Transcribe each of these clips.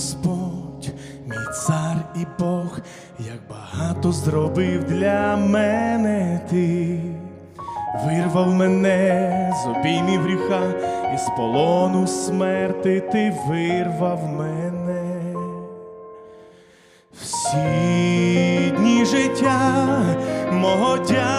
Господь, мій цар і Бог, як багато зробив для мене ти, вирвав мене з обіймів гріха, і з полону смерти ти вирвав мене. Всі дні життя мого дякувати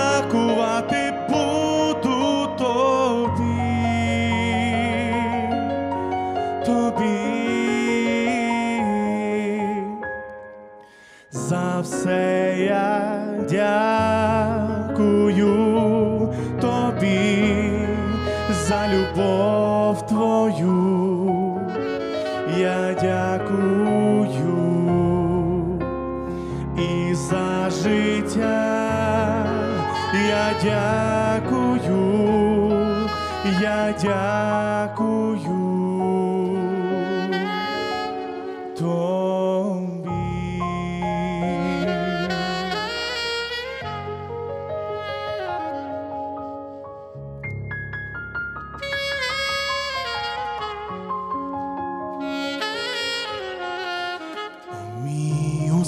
за все я дякую тобі за любов твою, я дякую і за життя. Я дякую, я дякую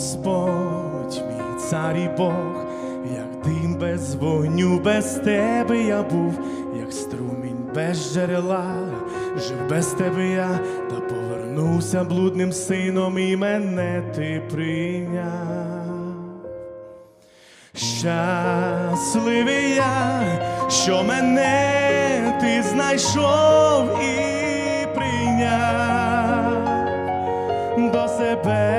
Господь, мій цар і Бог, як дим без вогню, без тебе я був, як струмінь без джерела, жив без тебе я, та повернувся блудним сином, і мене ти прийняв. Щасливий я, що мене ти знайшов і прийняв до себе.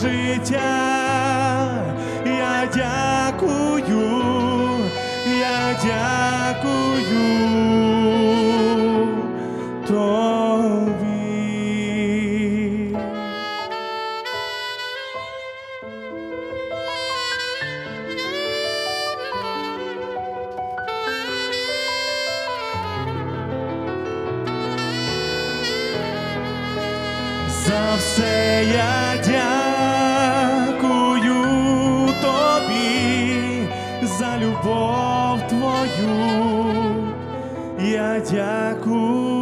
Життя, я дякую, я дякую тобі. За все я дякую за любов твою, я дякую.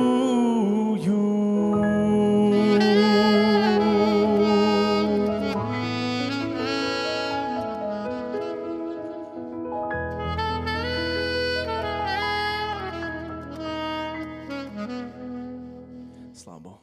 Слава Богу.